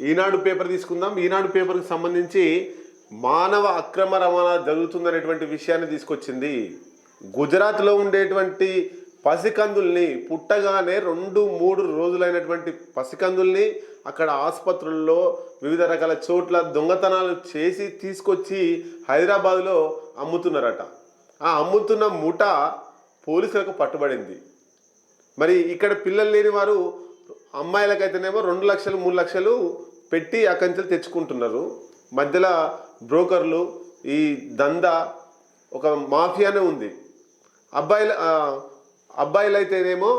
ఈనాడు paper తీసుకుందాం. ఈనాడు పేపర్కి సంబంధించి మానవ అక్రమ రవాణా జరుగుతుందనేటువంటి విషయాన్ని తీసుకొచ్చింది. గుజరాత్లో ఉండేటువంటి పసికందుల్ని పుట్టగానే రెండు మూడు రోజులైనటువంటి పసికందుల్ని అక్కడ ఆసుపత్రుల్లో వివిధ రకాల చోట్ల దొంగతనాలు చేసి తీసుకొచ్చి హైదరాబాద్లో అమ్ముతున్నారట. ఆ అమ్ముతున్న ముఠ పోలీసులకు పట్టుబడింది. మరి ఇక్కడ పిల్లలు లేని వారు అమ్మాయిలకైతేనేమో రెండు లక్షలు మూడు లక్షలు పెట్టి అక్కడి నుంచి తెచ్చుకుంటున్నారు. మధ్యలో బ్రోకర్లు ఈ దందా ఒక మాఫియానే ఉంది. అబ్బాయిలు అబ్బాయిలు అయితేనేమో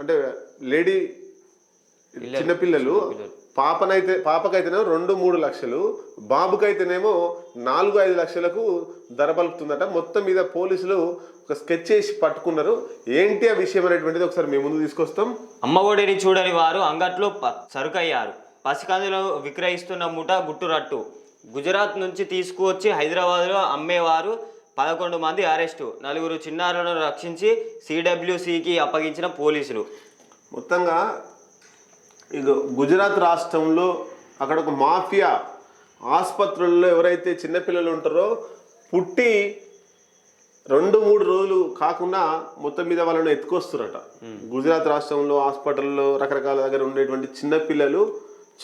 అంటే లేడీ చిన్నపిల్లలు పాపనైతే పాపకైతేనేమో రెండు మూడు లక్షలు బాబుకైతేనేమో నాలుగు ఐదు లక్షలకు ధర పలుకుతుందట. మొత్తం మీద పోలీసులు ఒక స్కెచ్ చేసి పట్టుకున్నారు. ఏంటి ఆ విషయం అనేటువంటిది ఒకసారి మేము ముందు తీసుకొస్తాం. అమ్మఒడిని చూడని వారు అంగట్లో సరుకయ్యారు. పసికందులు విక్రయిస్తున్న ముఠ గుట్టురట్టు గుజరాత్ నుంచి తీసుకువచ్చి హైదరాబాద్లో అమ్మేవారు పదకొండు మంది అరెస్టు. నలుగురు చిన్నారులను రక్షించి సిడబ్ల్యూసికి అప్పగించిన పోలీసులు. మొత్తంగా ఇక గుజరాత్ రాష్ట్రంలో అక్కడ ఒక మాఫియా ఆసుపత్రుల్లో ఎవరైతే చిన్నపిల్లలు ఉంటారో పుట్టి రెండు మూడు రోజులు కాకుండా మొత్తం మీద వాళ్ళని ఎత్తుకొస్తురట. గుజరాత్ రాష్ట్రంలో హాస్పిటల్లో రకరకాల దగ్గర ఉండేటువంటి చిన్నపిల్లలు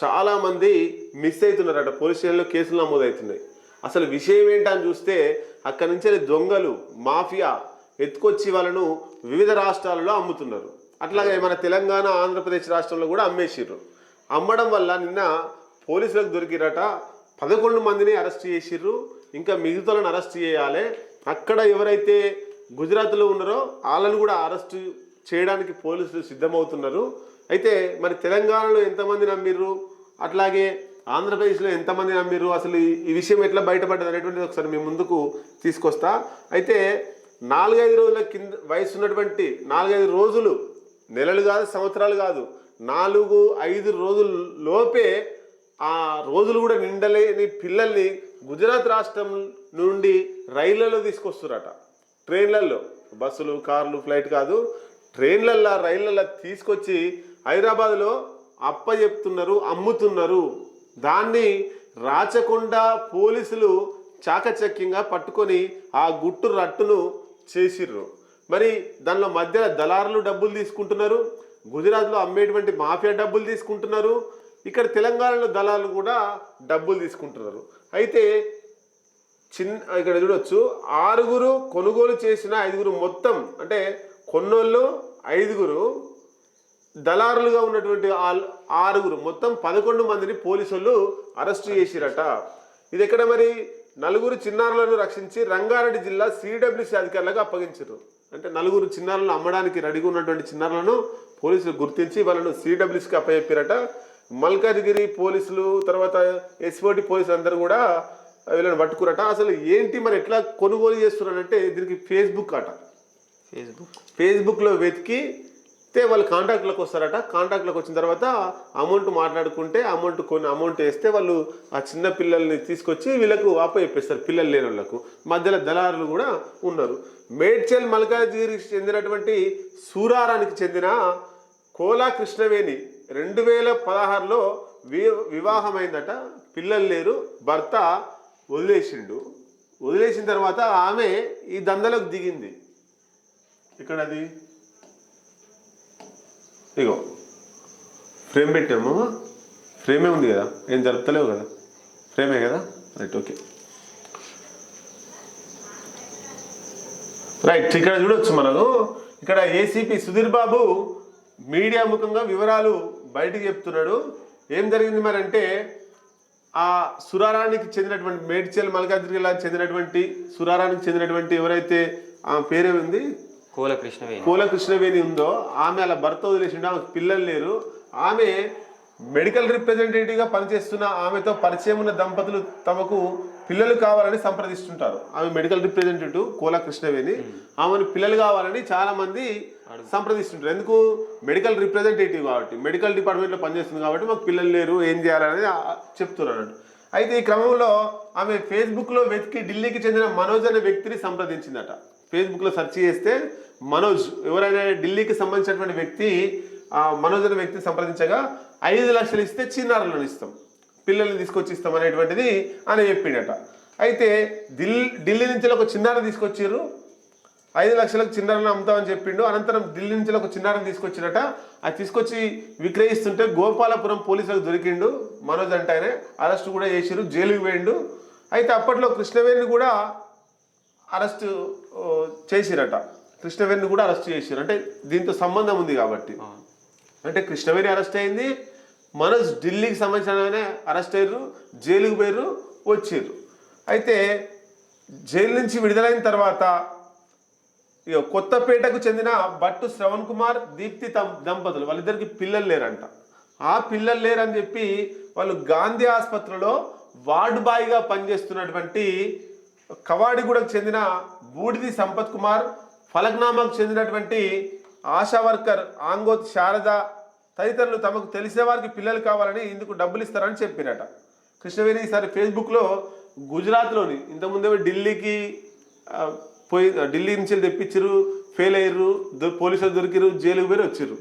చాలామంది మిస్ అవుతున్నారట. పోలీస్ స్టేషన్లో కేసులు నమోదవుతున్నాయి. అసలు విషయం ఏంటని చూస్తే అక్కడి నుంచి దొంగలు మాఫియా ఎత్తుకొచ్చి వాళ్ళను వివిధ రాష్ట్రాలలో అమ్ముతున్నారు. అట్లాగే మన తెలంగాణ ఆంధ్రప్రదేశ్ రాష్ట్రంలో కూడా అమ్మేసిర్రు. అమ్మడం వల్ల నిన్న పోలీసులకు దొరికిరట. పదకొండు మందిని అరెస్ట్ చేసిర్రు. ఇంకా మిగతాలను అరెస్ట్ చేయాలి. అక్కడ ఎవరైతే గుజరాత్లో ఉన్నారో వాళ్ళను కూడా అరెస్ట్ చేయడానికి పోలీసులు సిద్ధమవుతున్నారు. అయితే మరి తెలంగాణలో ఎంతమంది నమ్మిర్రు? అట్లాగే ఆంధ్రప్రదేశ్లో ఎంతమంది నమ్మిర్రు? అసలు ఈ- విషయం ఎట్లా బయటపడ్డది అనేటువంటిది ఒకసారి మీ ముందుకు తీసుకొస్తా. అయితే నాలుగైదు రోజుల కింద వయసు ఉన్నటువంటి నాలుగైదు రోజులు నెలలు కాదు సంవత్సరాలు కాదు నాలుగు ఐదు రోజుల లోపే ఆ రోజులు కూడా నిండలేని పిల్లల్ని గుజరాత్ రాష్ట్రం నుండి రైళ్ళలో తీసుకొస్తున్నారట ట్రైన్లలో. బస్సులు కార్లు ఫ్లైట్ కాదు ట్రైన్లల్లో రైళ్ళలో తీసుకొచ్చి హైదరాబాద్లో అప్ప చెప్తున్నారు అమ్ముతున్నారు. దాన్ని రాచకొండ పోలీసులు చాకచక్యంగా పట్టుకొని ఆ గుట్టు రట్టును చేసిర్రు. మరి దానిలో మధ్యలో దళారులు డబ్బులు తీసుకుంటున్నారు గుజరాత్లో అమ్మేటువంటి మాఫియా డబ్బులు తీసుకుంటున్నారు ఇక్కడ తెలంగాణలో దళాలు కూడా డబ్బులు తీసుకుంటున్నారు. అయితే చిన్న ఇక్కడ చూడొచ్చు ఆరుగురు కొనుగోలు చేసిన ఐదుగురు మొత్తం అంటే కొన్నోళ్ళు ఐదుగురు దళారులుగా ఉన్నటువంటి ఆల్- ఆరుగురు మొత్తం పదకొండు మందిని పోలీసులు అరెస్ట్ చేసిరట. ఇది ఎక్కడ మరి? నలుగురు చిన్నారులను రక్షించి రంగారెడ్డి జిల్లా సిడబ్ల్యూసి అధికారులకు అప్పగించారు. అంటే నలుగురు చిన్నారులను అమ్మడానికి రెడీగా ఉన్నటువంటి చిన్నారులను పోలీసులు గుర్తించి వాళ్ళను సిడబ్ల్యూసికి అప్పచెప్పారట. మల్కాజ్గిరి పోలీసులు తర్వాత ఎస్ఓటి పోలీసులు అందరూ కూడా వీళ్ళని పట్టుకురట. అసలు ఏంటి మరి ఎట్లా కొనుగోలు చేస్తున్నారంటే దీనికి ఫేస్బుక్ అట. ఫేస్బుక్. ఫేస్బుక్లో వెతికి తే వాళ్ళు కాంట్రాక్ట్లకు వస్తారట. కాంట్రాక్ట్లకు వచ్చిన తర్వాత అమౌంట్ మాట్లాడుకుంటే అమౌంట్ కొన్ని అమౌంట్ వేస్తే వాళ్ళు ఆ చిన్న పిల్లల్ని తీసుకొచ్చి వీళ్ళకు వాప చెప్పేస్తారు పిల్లలు లేని వాళ్ళకు. మధ్యలో దళారులు కూడా ఉన్నారు. మేడ్చల్ మల్కాజ్గిరికి చెందినటువంటి సూరారానికి చెందిన కోలా కృష్ణవేణి రెండు వేల పదహారులో వి వివాహమైందట. పిల్లలు లేరు భర్త వదిలేసిండు. వదిలేసిన తర్వాత ఆమె ఈ దందలకు దిగింది. ఇక్కడ అది ఇగో ఫ్రేమ్ పెట్టాము. ఫ్రేమే ఉంది కదా ఏం జరుపుతలేవు కదా. ఫ్రేమే కదా? Right okay. రైట్ ఇక్కడ చూడొచ్చు మనము. ఇక్కడ ఏసీపీ సుధీర్ బాబు మీడియా ముఖంగా వివరాలు బయటకు చెప్తున్నాడు. ఏం జరిగింది మరి అంటే ఆ సురారానికి చెందినటువంటి మేడ్చల్ మల్కాజ్గిరి చెందినటువంటి సురారానికి చెందినటువంటి ఎవరైతే ఆ పేరే ఉంది? కోల కృష్ణవేణి పూల కృష్ణవేణి ఉందో ఆమె అలా భర్త వదిలేసిండు ఆమెకు పిల్లలు లేరు. ఆమె మెడికల్ రిప్రజెంటేటివ్గా పనిచేస్తున్న ఆమెతో పరిచయం ఉన్న దంపతులు తమకు పిల్లలు కావాలని సంప్రదిస్తుంటారు. ఆమె మెడికల్ రిప్రజెంటేటివ్ కోల కృష్ణవేణి ఆమెను పిల్లలు కావాలని చాలా మంది సంప్రదిస్తుంటారు. ఎందుకు? మెడికల్ రిప్రజెంటేటివ్ కాబట్టి. మెడికల్ డిపార్ట్మెంట్లో పనిచేస్తుంది కాబట్టి మాకు పిల్లలు లేరు ఏం చేయాలనేది ఆ- చెప్తున్నారు అయితే ఈ క్రమంలో ఆమె ఫేస్బుక్లో వెతికి ఢిల్లీకి చెందిన మనోజ్ అనే వ్యక్తిని సంప్రదించిందట. ఫేస్బుక్లో సెర్చ్ చేస్తే మనోజ్ ఎవరైనా ఢిల్లీకి సంబంధించినటువంటి వ్యక్తి ఆ మనోజ్ అనే వ్యక్తిని సంప్రదించగా ఐదు లక్షలు ఇస్తే చిన్నారులను ఇస్తాం. పిల్లల్ని తీసుకొచ్చి ఇస్తాం అనేటువంటిది ఆయన చెప్పిండట. అయితే ఢిల్లీ ఢిల్లీ నుంచి ఒక చిన్నారని తీసుకొచ్చారు ఐదు లక్షలకు చిన్నారని అమ్ముతామని చెప్పిండు. అనంతరం ఢిల్లీ నుంచి ఒక చిన్నారని తీసుకొచ్చినట. అది తీసుకొచ్చి విక్రయిస్తుంటే గోపాలపురం పోలీసులకు దొరికిండు. మనోజ్ అంటే ఆయన. అరెస్ట్ కూడా చేసిరు జైలుకి పోయిండు. అయితే అప్పట్లో కృష్ణవేణిని కూడా అరెస్ట్ చేసిరట. కృష్ణవేణిని కూడా అరెస్ట్ చేసిరు అంటే దీంతో సంబంధం ఉంది కాబట్టి. అంటే కృష్ణవేణి అరెస్ట్ అయింది మనోజ్ ఢిల్లీకి సంబంధించిన అరెస్ట్ అయ్యారు జైలుకి పోయారు వచ్చిర్రు అయితే జైలు నుంచి విడుదలైన తర్వాత ఇక కొత్తపేటకు చెందిన భట్టు శ్రవణ్ కుమార్ దీప్తి దంపతులు వాళ్ళిద్దరికి పిల్లలు లేరంట. ఆ పిల్లలు లేరని చెప్పి వాళ్ళు గాంధీ ఆసుపత్రిలో వార్డు బాయ్గా పనిచేస్తున్నటువంటి కవాడిగూడకు చెందిన బూడిది సంపత్ కుమార్ ఫలక్నామాకు చెందినటువంటి ఆశా వర్కర్ ఆంగోత్ శారద తదితరులు తమకు తెలిసిన వారికి పిల్లలు కావాలని ఇందుకు డబ్బులు ఇస్తారని చెప్పిరట కృష్ణవేణి ఈసారి ఫేస్బుక్లో గుజరాత్లోని ఇంతకుముందే ఢిల్లీకి పోయి ఢిల్లీ నుంచి తెప్పించారు ఫెయిల్ అయ్యారు పోలీసులు దొరికిరు జైలుకు పోయి వచ్చిర్రు.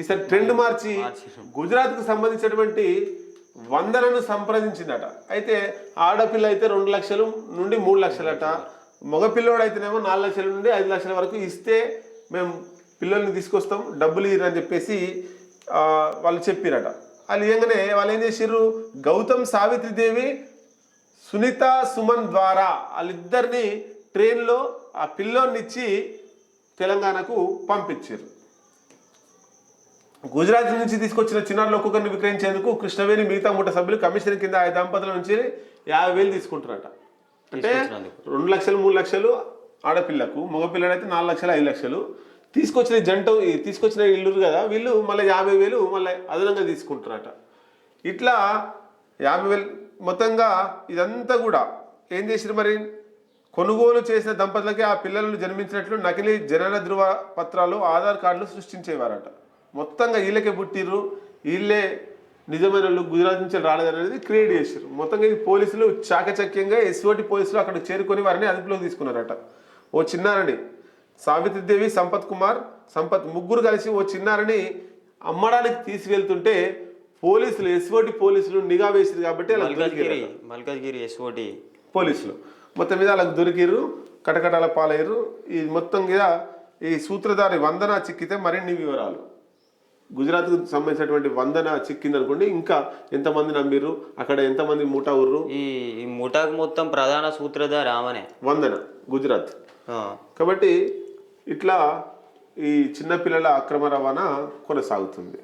ఈసారి ట్రెండ్ మార్చి గుజరాత్కు సంబంధించినటువంటి వందలను సంప్రదించిందట. అయితే ఆడపిల్ల అయితే రెండు లక్షలు నుండి మూడు లక్షలట. మగపిల్లోడైతేనేమో నాలుగు లక్షల నుండి ఐదు లక్షల వరకు ఇస్తే మేము పిల్లల్ని తీసుకొస్తాం డబ్బులు ఇరని చెప్పేసి వాళ్ళు చెప్పిరట. వాళ్ళు ఇవ్వగానే వాళ్ళు ఏం చేసిర్రు? గౌతమ్ సావిత్రిదేవి సునీత సుమన్ ద్వారా వాళ్ళిద్దరిని ట్రైన్లో ఆ పిల్లోనిచ్చి తెలంగాణకు పంపించారు గుజరాత్ నుంచి తీసుకొచ్చిన చిన్నారులు ఒక్కొక్కరిని విక్రయించేందుకు కృష్ణవేణి మిగతా మూట సభ్యులు కమిషన్ కింద ఆ దంపతుల నుంచి యాభై వేలు తీసుకుంటారట అంటే. రెండు లక్షలు మూడు లక్షలు ఆడపిల్లకు మగపిల్లడైతే నాలుగు లక్షలు ఐదు లక్షలు. తీసుకొచ్చిన జంట తీసుకొచ్చిన ఇల్లు కదా వీళ్ళు మళ్ళీ యాభై వేలు మళ్ళీ అదనంగా తీసుకుంటారట ఇట్లా యాభై వేలు మొత్తంగా ఇదంతా కూడా ఏం చేసిరు మరి? కొనుగోలు చేసిన దంపతులకి ఆ పిల్లలను జన్మించినట్లు నకిలీ జనన ధృవ పత్రాలు ఆధార్ కార్డులు సృష్టించేవారట. మొత్తంగా వీళ్ళకే పుట్టిర్రు. వీళ్ళే నిజమైన వాళ్ళు గుజరాత్ నుంచి రాలేదనేది క్రియేట్ చేశారు. మొత్తంగా ఇది పోలీసులు చాకచక్యంగా ఎస్ఓటి పోలీసులు అక్కడ చేరుకొని వారిని అదుపులోకి తీసుకున్నారట. ఓ చిన్నారని సావిత్రిదేవి సంపత్ కుమార్ సంపత్ ముగ్గురు కలిసి ఓ చిన్నారని అమ్మడానికి తీసుకెళ్తుంటే పోలీసులు ఎస్ఓటి పోలీసులు నిఘా వేసారు కాబట్టి అలా మల్కాజ్గిరి మల్కాజ్గిరి ఎస్ఓటి పోలీసులు. మొత్తం మీద వాళ్ళకి దొరికిర్రు కటకటాల పాలయ్యారు ఈ మొత్తం మీద ఈ సూత్రధారి వందన చిక్కితే మరిన్ని వివరాలు. గుజరాత్కు సంబంధించినటువంటి వందన చిక్కింది అనుకోండి ఇంకా ఎంతమంది నమ్మిర్రు? అక్కడ ఎంతమంది మూటా ఉర్రు ఈ ముఠాకు మొత్తం ప్రధాన సూత్రధారి ఆమెనే వందన గుజరాత్. కాబట్టి ఇట్లా ఈ చిన్నపిల్లల అక్రమ రవాణా కొనసాగుతుంది.